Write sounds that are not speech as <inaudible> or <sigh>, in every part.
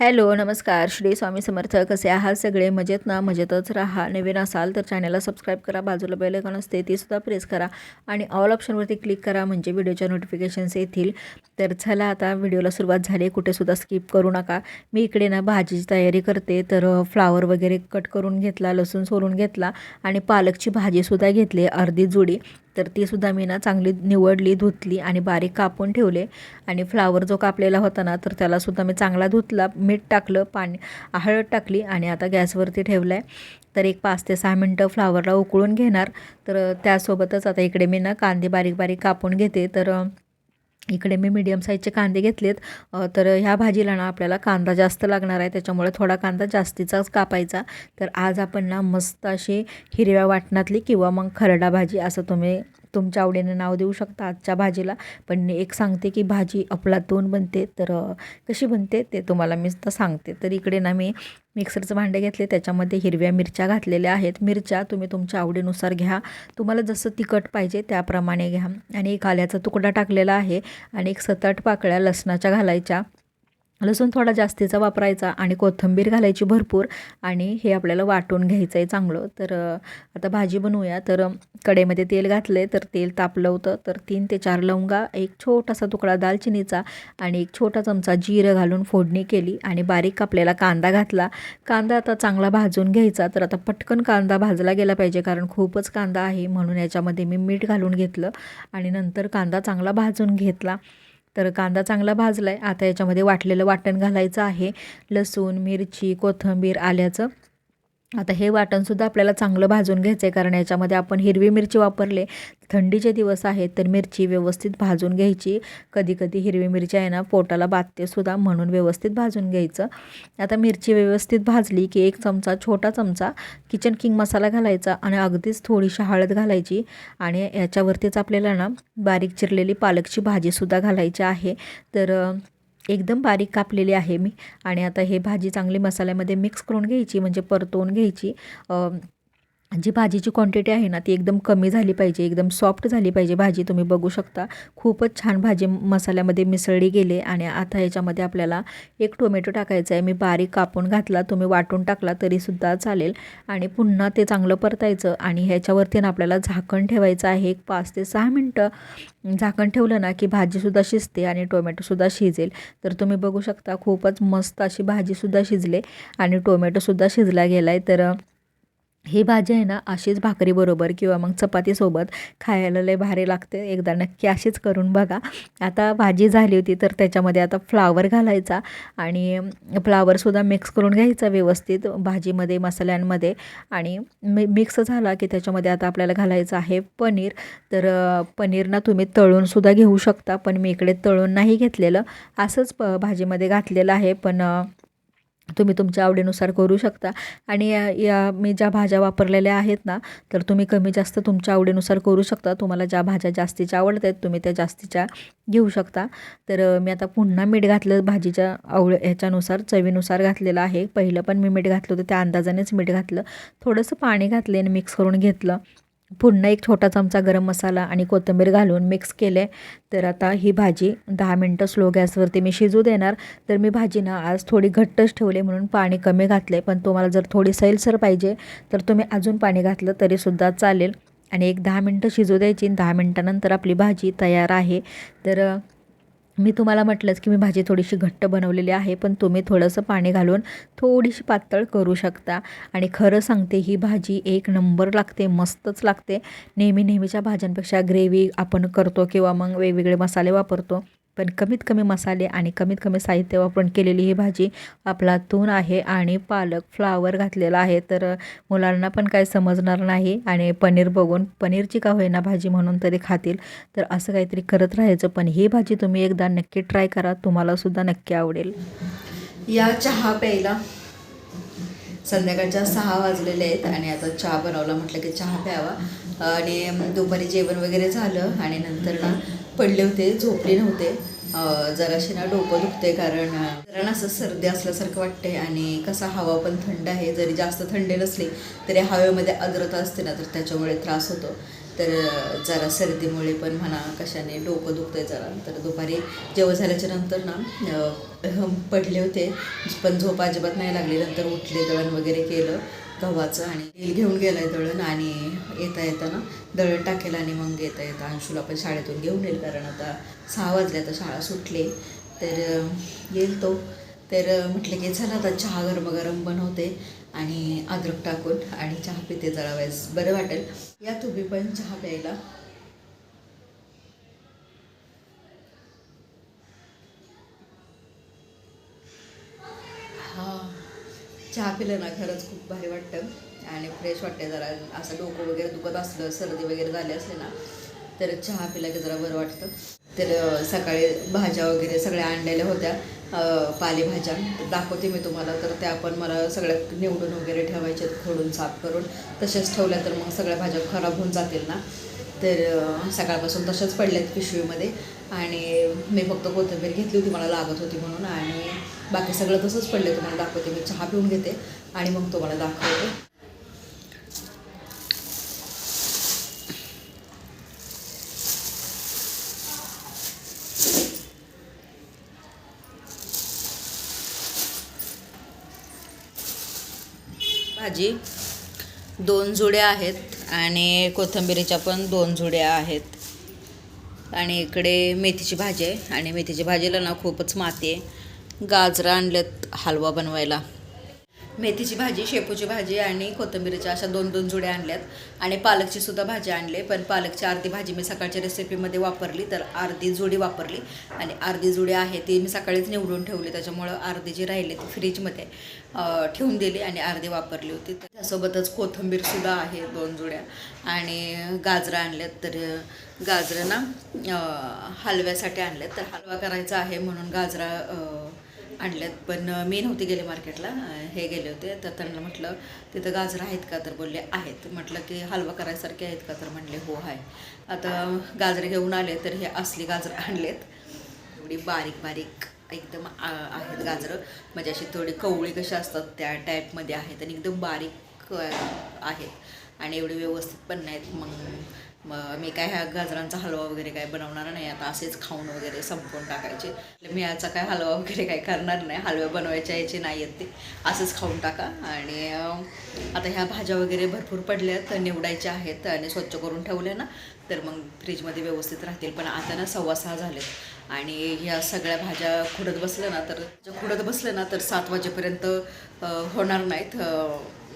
Hello नमस्कार. श्री स्वामी समर्थ. कसे आहात सगळे? मजेत ना? मजेतच राहा. नवीन असाल तर चॅनलला सबस्क्राईब करा. बाजूला बेलकॉन असते तीसुद्धा प्रेस करा. आणि ऑल ऑप्शनवरती क्लिक करा म्हणजे व्हिडिओच्या नोटिफिकेशन्स येतील. तर चला आता व्हिडिओला सुरुवात झाली. कुठेसुद्धा स्किप करू नका. मी इकडे ना भाजीची तयारी करते. तर फ्लावर वगैरे कट करून घेतला लसूण सोलून घेतला आणि पालकची भाजीसुद्धा घेतली अर्धी जुडी. तर तीसुद्धा मी ना चांगली निवडली धुतली आणि बारीक कापून ठेवले. आणि फ्लावर जो कापलेला होता ना तर त्यालासुद्धा मी चांगला धुतला मीठ टाकलं पाणी हळद टाकली आणि आता गॅसवरती ठेवलं आहे तर एक पाच ते सहा मिनटं फ्लावरला उकळून घेणार. तर त्यासोबतच आता इकडे मी ना कांदे बारीक बारीक कापून घेते. तर इकडे मी मीडियम साईजचे कांदे घेतलेत. तर ह्या भाजीला ना आपल्याला कांदा जास्त लागणार आहे. त्याच्यामुळे थोडा कांदा जास्तीचाच कापायचा. तर आज आपण ना मस्त अशी हिरव्या वाटणातली किंवा मग खरडा भाजी असं तुम्ही तुमच्या आवडीने नाव देऊ शकता आजच्या भाजीला. पण एक सांगते की भाजी अफलातून बनते तर कशी बनते ते तुम्हाला मी तर सांगते. तर इकडे ना मी मिक्सरचं भांडे घेतले त्याच्यामध्ये हिरव्या मिरच्या घातलेल्या आहेत. मिरच्या तुम्ही तुमच्या आवडीनुसार घ्या. तुम्हाला जसं तिखट पाहिजे त्याप्रमाणे घ्या. आणि एक आल्याचा तुकडा टाकलेला आहे आणि एक सतट पाकळ्या लसणाच्या घालायच्या. लसूण थोडा जास्तीचा वापरायचा आणि कोथिंबीर घालायची भरपूर आणि हे आपल्याला वाटून घ्यायचं आहे चांगलं. तर आता भाजी बनवूया. तर कडेमध्ये तेल घातलं तर तेल तापलं होतं. तर तीन ते चार लवंगा एक छोटासा तुकडा दालचिनीचा आणि एक छोटा चमचा जिरं घालून फोडणी केली आणि बारीक कापलेला कांदा घातला. कांदा आता चांगला भाजून घ्यायचा. तर आता पटकन कांदा भाजला गेला पाहिजे कारण खूपच कांदा आहे. म्हणून याच्यामध्ये मी मीठ घालून घेतलं आणि नंतर कांदा चांगला भाजून घेतला. तर कांदा चांगला भाजला आहे आता याच्यामध्ये वाटलेलं वाटण घालायचं आहे. लसूण मिरची कोथिंबीर आल्याचं. आता हे वाटणसुद्धा आपल्याला चांगलं भाजून घ्यायचं आहे कारण याच्यामध्ये आपण हिरवी मिरची वापरले. थंडीचे दिवस आहेत तर मिरची व्यवस्थित भाजून घ्यायची. कधी कधी हिरवी मिरची आहे ना पोटाला बाधतेसुद्धा म्हणून व्यवस्थित भाजून घ्यायचं. आता मिरची व्यवस्थित भाजली की एक चमचा छोटा चमचा किचन किंग मसाला घालायचा आणि अगदीच थोडीशी हळद घालायची. आणि याच्यावरतीच आपल्याला ना बारीक चिरलेली पालकची भाजीसुद्धा घालायची आहे. तर एकदम बारीक कापलेली आहे मी. आणि आता हे भाजी चांगली मसाल्यामध्ये मिक्स करून घ्यायची म्हणजे परतवून घ्यायची. जी भाजीची क्वांटिटी आहे ना ती एकदम कमी झाली पाहिजे एकदम सॉफ्ट झाली पाहिजे. भाजी तुम्ही बघू शकता. खूपच छान भाजी मसाल्यामध्ये मिसळली गेले आणि आता ह्याच्यामध्ये आपल्याला एक टोमॅटो टाकायचा आहे. मी बारीक कापून घातला तुम्ही वाटून टाकला तरीसुद्धा चालेल. आणि पुन्हा ते चांगलं परतायचं आणि ह्याच्यावरती ना आपल्याला झाकण ठेवायचं आहे. एक पाच ते सहा मिनटं झाकण ठेवलं ना की भाजीसुद्धा शिजते आणि टोमॅटोसुद्धा शिजेल. तर तुम्ही बघू शकता खूपच मस्त अशी भाजीसुद्धा शिजले आणि टोमॅटोसुद्धा शिजला गेला आहे तर ही भाजी आहे ना अशीच भाकरीबरोबर किंवा मग चपातीसोबत खायला लय भारी लागते. एकदा नक्की अशीच करून बघा. आता भाजी झाली होती तर त्याच्यामध्ये आता फ्लावर घालायचा आणि फ्लावरसुद्धा मिक्स करून घ्यायचा व्यवस्थित भाजीमध्ये मसाल्यांमध्ये. आणि मी मिक्स झाला की त्याच्यामध्ये आता आपल्याला घालायचं आहे पनीर. तर पनीर तुम्ही तळूनसुद्धा घेऊ शकता पण मी इकडे तळून नाही घेतलेलं. असंच प भाजीमध्ये घातलेलं आहे पण तुम्ही तुमच्या आवडीनुसार करू शकता. आणि या या मी ज्या भाज्या वापरलेल्या आहेत ना तर तुम्ही कमी जास्त तुमच्या आवडीनुसार करू शकता. तुम्हाला ज्या भाज्या जास्तीच्या आवडत आहेत तुम्ही त्या जास्तीच्या घेऊ शकता. तर मी आता पुन्हा मीठ घातलं भाजीच्या आवड ह्याच्यानुसार चवीनुसार घातलेलं आहे. पहिलं पण मी मीठ घातलं होतं त्या अंदाजानेच मीठ घातलं. थोडंसं पाणी घातले आणि मिक्स करून घेतलं. पुन्हा एक छोटा चमचा गरम मसाला आणि कोथिंबीर घालून मिक्स केले. तर आता ही भाजी दहा मिनटं स्लो गॅसवरती मी शिजू देणार. तर मी भाजी ना आज थोडी घट्टच ठेवले म्हणून पाणी कमी घातले. पण तुम्हाला जर थोडी सैलसर पाहिजे तर तुम्ही अजून पाणी घातलं तरीसुद्धा चालेल. आणि एक दहा मिनटं शिजू द्यायची दहा मिनटानंतर आपली भाजी तयार आहे. तर मी तुम्हाला म्हटलंच की मी भाजी थोडीशी घट्ट बनवलेली आहे पण तुम्ही थोडंसं पाणी घालून थोडीशी पातळ करू शकता. आणि खरं सांगते ही भाजी एक नंबर लागते मस्तच लागते. नेहमी नेहमीच्या भाज्यांपेक्षा ग्रेव्ही आपण करतो किंवा मग वेगवेगळे मसाले वापरतो. पण कमीत कमी मसाले आणि कमीत कमी साहित्य वापरून केलेली ही भाजी आपला तून आहे आणि पालक फ्लावर घातलेला आहे. तर मुलांना पण काय समजणार नाही आणि पनीर बघून पनीरची का होईना भाजी म्हणून तरी खातील. तर असं काहीतरी करत राहायचं पण ही भाजी तुम्ही एकदा नक्की ट्राय करा तुम्हालासुद्धा नक्की आवडेल. या चहा प्यायला संध्याकाळच्या सहा वाजलेले आहेत आणि आता चहा बनवला म्हटलं की चहा प्यावा. आणि दुपारी जेवण वगैरे झालं आणि नंतर ना पडले होते झोपले नव्हते. जराशी ना डोकं दुखते कारण जरा ना असं सर्दी असल्यासारखं वाटते आणि कसा हवा पण थंड आहे. जरी जास्त थंडी नसली तरी हवेमध्ये आर्द्रता असते ना तर त्याच्यामुळे त्रास होतो. तर जरा सर्दीमुळे पण म्हणा कशाने डोकं दुखतंय जरा. तर दुपारी जेवण झाल्याच्यानंतर ना पडले होते. पण झोप अजिबात नाही लागली. नंतर उठले दळण वगैरे केलं. गव्हाचं आणि तेल घेऊन गेलाय दळण आणि येता येताना दळण टाकेल आणि मग येता येता अंशूला पण शाळेतून घेऊन येईल कारण आता सहा वाजले आता शाळा सुटले. तर येईल तो. तर म्हटलं की चला आता चहा गरम गरम बनवते आणि अद्रक टाकून आणि चहा पिते जरा वेळेस. बरं वाटेल. या तुम्ही पण चहा प्यायला चहा पिलं ना खरंच खूप भारी वाटतं. आणि फ्रेश वाटते जरा. असं डोकं वगैरे दुखत असलं सर्दी वगैरे झाली असली ना तर चहा पिला की जरा बरं वाटतं. तर सकाळी भाज्या वगैरे सगळ्या आणलेल्या होत्या. पालेभाज्या दाखवते मी तुम्हाला. तर त्या पण मला सगळ्या निवडून वगैरे ठेवायच्या खोडून साफ करून. तशाच ठेवल्या तर मग सगळ्या भाज्या खराब होऊन जातील ना. तर सकाळपासून तशाच पडल्यात पिशवीमध्ये. आणि मी फक्त कोथिंबीर घेतली होती मला लागत होती म्हणून. आणि बाकी सगळं तसंच पडलं तुम्हाला दाखवते. मी चहा पिऊन घेते आणि मग तुम्हाला दाखवते. भाजी दोन जुड्या आहेत आणि कोथिंबिरीच्या पण दोन जुड्या आहेत. आणि इकडे मेथीची भाजी आहे. आणि मेथीची भाजीला ना खूपच माती आहे. गाजरं आणलेत हलवा बनवायला. मेथीची भाजी शेपूची भाजी आणि कोथिंबीरीच्या अशा दोन दोन जुड्या आणल्यात. आणि पालकची सुद्धा भाजी आणली पण पालकची अर्धी भाजी मी सकाळच्या रेसिपीमध्ये वापरली तर अर्धी जुडी वापरली. आणि अर्धी जुडी आहे ती मी सकाळीच निवडून ठेवली त्याच्यामुळं अर्धी जी राहिली ती फ्रीजमध्ये ठेवून दिली आणि अर्धी वापरली होती. त्यासोबतच कोथिंबीरसुद्धा आहे दोन जुड्या. आणि गाजरं आणल्यात तर गाजरं ना हलव्यासाठी आणल्यात. तर हलवा करायचा आहे म्हणून गाजरा आणल्यात. पण मी नव्हते गेले मार्केटला हे गेले होते. तर त्यांना म्हटलं तिथं गाजरं आहेत का? तर बोलले आहेत. म्हटलं की हलवा करायसारखे आहेत का? तर म्हणले हो आहे. आता गाजरे घेऊन आले तर हे असली गाजरं आणलेत. एवढी बारीक बारीक एकदम आहेत गाजरं. म्हणजे अशी थोडी कवळी कशी असतात त्या टाईपमध्ये आहेत आणि एकदम बारीक आहेत. आणि एवढे व्यवस्थित पण नाहीत. मग मग मी काय ह्या गाजरांचा हलवा वगैरे काय बनवणार नाही आता असेच खाऊन वगैरे संपवून टाकायचे. म्हणजे मी याचा काय हलवा वगैरे काय करणार नाही हलवे बनवायच्या याचे नाही आहेत ते. असंच खाऊन टाका. आणि आता ह्या भाज्या वगैरे भरपूर पडल्यात निवडायच्या आहेत आणि स्वच्छ करून ठेवल्या ना तर मग फ्रीजमध्ये व्यवस्थित राहतील. पण आता ना सव्वा सहा झालेत. आणि ह्या सगळ्या भाज्या खुडत बसल्या ना तर खुडत बसल्या ना तर सात वाजेपर्यंत होणार नाहीत.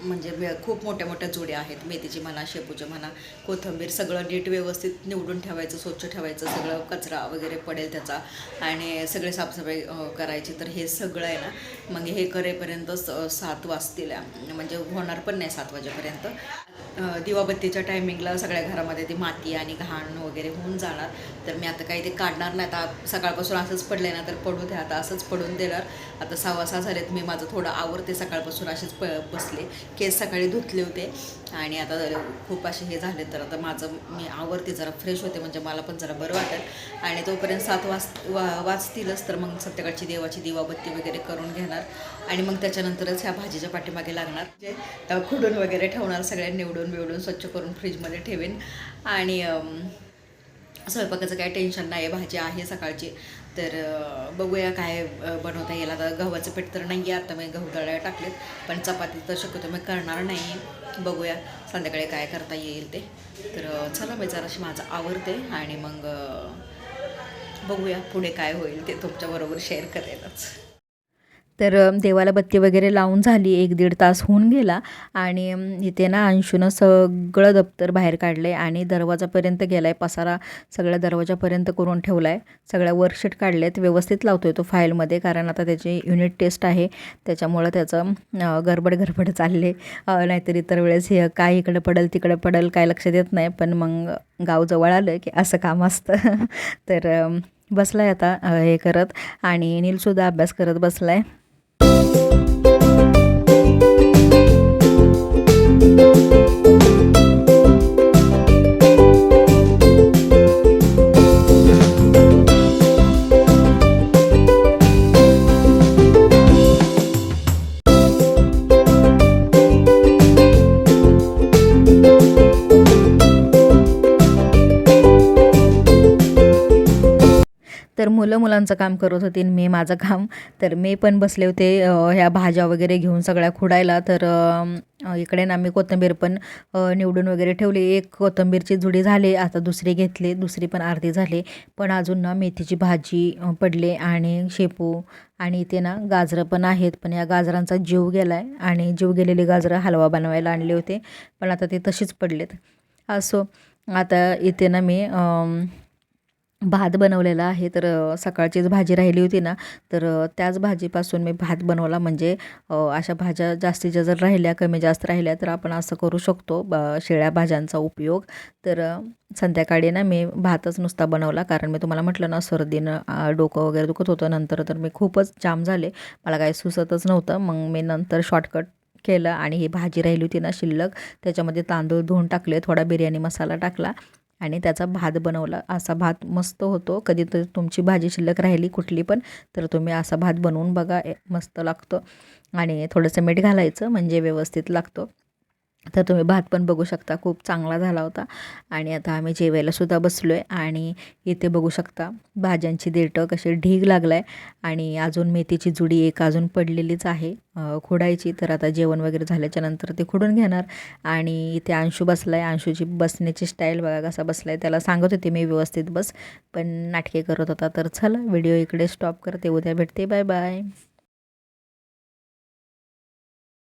म्हणजे वे- खूप मोठ्या मोठ्या जोड्या आहेत. मेथीची म्हणा शेपूची म्हणा कोथिंबीर सगळं नीट व्यवस्थित निवडून ठेवायचं स्वच्छ ठेवायचं सगळं कचरा वगैरे पडेल त्याचा आणि सगळे साफसफाई करायची. तर हे सगळं आहे ना मग हे करेपर्यंत सात वाजतील. म्हणजे होणार पण नाही सात वाजेपर्यंत. दिवाबत्तीच्या टायमिंगला सगळ्या घरामध्ये ती माती आणि घाण वगैरे होऊन जाणार. तर मी आता काही ते काढणार नाही. आता सकाळपासून असंच पडलं ना तर पडू द्या. आता असंच पडून देणार. आता सहा सहा झालेत. मी माझं थोडं आवरते. सकाळपासून असेच प बसले. केस सकाळी धुतले होते. आणि आता खूप असे हे झाले तर आता माझं मी आवरते जरा फ्रेश होते म्हणजे मला पण जरा बरं वाटेल. आणि तोपर्यंत सात वाज वा वाजतीलच तर मग सत्यकाळची देवाची दिवाबत्ती वगैरे करून घेणार. आणि मग त्याच्यानंतरच ह्या भाजीच्या पाठीमागे लागणार. जे खुडून वगैरे ठेवणार सगळ्या निवडून बिवडून स्वच्छ करून फ्रीजमध्ये ठेवेन. आणि स्वयंपाकाचं काही टेन्शन नाही आहे भाजी आहे सकाळची. तर बघूया काय बनवता येईल. आता गव्हाचं पीठ तर नाही आहे आता मी गहू दळ्या टाकलेत. पण चपाती तर शक्यतो मी करणार नाही. बघूया संध्याकाळी काय करता येईल ते. तर चला मी जराशी माझं आवडते आणि मग बघूया पुढे काय होईल ते तुमच्याबरोबर शेअर करेलच. तर देवाला बत्ती वगैरे लावून झाली एक दीड तास होऊन गेला आणि इथे ना अंशूनं सगळं दप्तर बाहेर काढलं आहे आणि दरवाजापर्यंत गेला आहे पसारा सगळ्या दरवाजापर्यंत करून ठेवला आहे सगळ्या वर्कशीट आहेत व्यवस्थित लावतो आहे तो फाईलमध्ये कारण आता त्याची युनिट टेस्ट आहे. त्याच्यामुळं त्याचं गडबड गडबड चालले नाहीतर इतर वेळेस हे काय इकडं पडेल तिकडं पडेल काय लक्ष देत नाही. पण मग गाव जवळ आलं की असं काम असतं. <laughs> तर बसला आहे आता हे करत आणि नीलसुद्धा अभ्यास करत बसला आहे Thank you. मुलं मुलांचं काम करत होती आणि मी माझं काम. तर मी पण बसले होते ह्या भाज्या वगैरे घेऊन सगळ्या खुडायला. तर इकडे ना मी कोथिंबीर पण निवडून वगैरे ठेवली. एक कोथिंबीरची जुडी झाली आता दुसरी घेतली. दुसरी पण अर्धी झाली. पण अजून ना मेथीची भाजी पडले आणि शेपू आणि इथे ना गाजरं पण आहेत. पण या गाजरांचा जीव गेला आहे आणि जीव गेलेली गाजरं हलवा बनवायला आणले होते. पण आता ते तशीच पडलेत. असो आता इथे ना मी भात बनवलेला आहे तर सकाळचीच भाजी राहिली होती ना तर त्याच भाजीपासून मी भात बनवला. म्हणजे अशा भाज्या जास्तीच्या जर राहिल्या कमी जास्त राहिल्या तर आपण असं करू शकतो ब शिळ्या भाज्यांचा उपयोग. तर संध्याकाळी ना मी भातच नुसता बनवला कारण मी तुम्हाला म्हटलं ना सर्दीनं डोकं वगैरे दुखत होतं. नंतर तर मी खूपच जाम झाले. मला काही सुचतच नव्हतं. मग मी नंतर शॉर्टकट केलं आणि ही भाजी राहिली होती ना शिल्लक. त्याच्यामध्ये तांदूळ धुवून टाकले थोडा बिर्याणी मसाला टाकला. आणि त्याचा भात बनवला. असा भात मस्त होतो. कधी तर तुमची भाजी शिल्लक राहिली कुठली पण तर तुम्ही असा भात बनवून बघा. मस्त लागतो. आणि थोडंसं मीठ घालायचं म्हणजे व्यवस्थित लागतो. तर तुम्ही भात पण बघू शकता खूप चांगला झाला होता. आणि आता आम्ही जेवायला सुद्धा बसलो आहे आणि इथे बघू शकता भाज्यांची देठं कशी ढीग लागला आहे आणि अजून मेथीची जुडी एक अजून पडलेलीच आहे खोडायची. तर आता जेवण वगैरे झाल्याच्यानंतर ते खोडून घेणार. आणि इथे अंशू बसला आहे अंशूची बसण्याची स्टाईल बघा कसा बसला आहे त्याला सांगत होते मी व्यवस्थित बस पण नाटके करत होता. तर चला व्हिडिओ इकडे स्टॉप करते. उद्या भेटते. Bye bye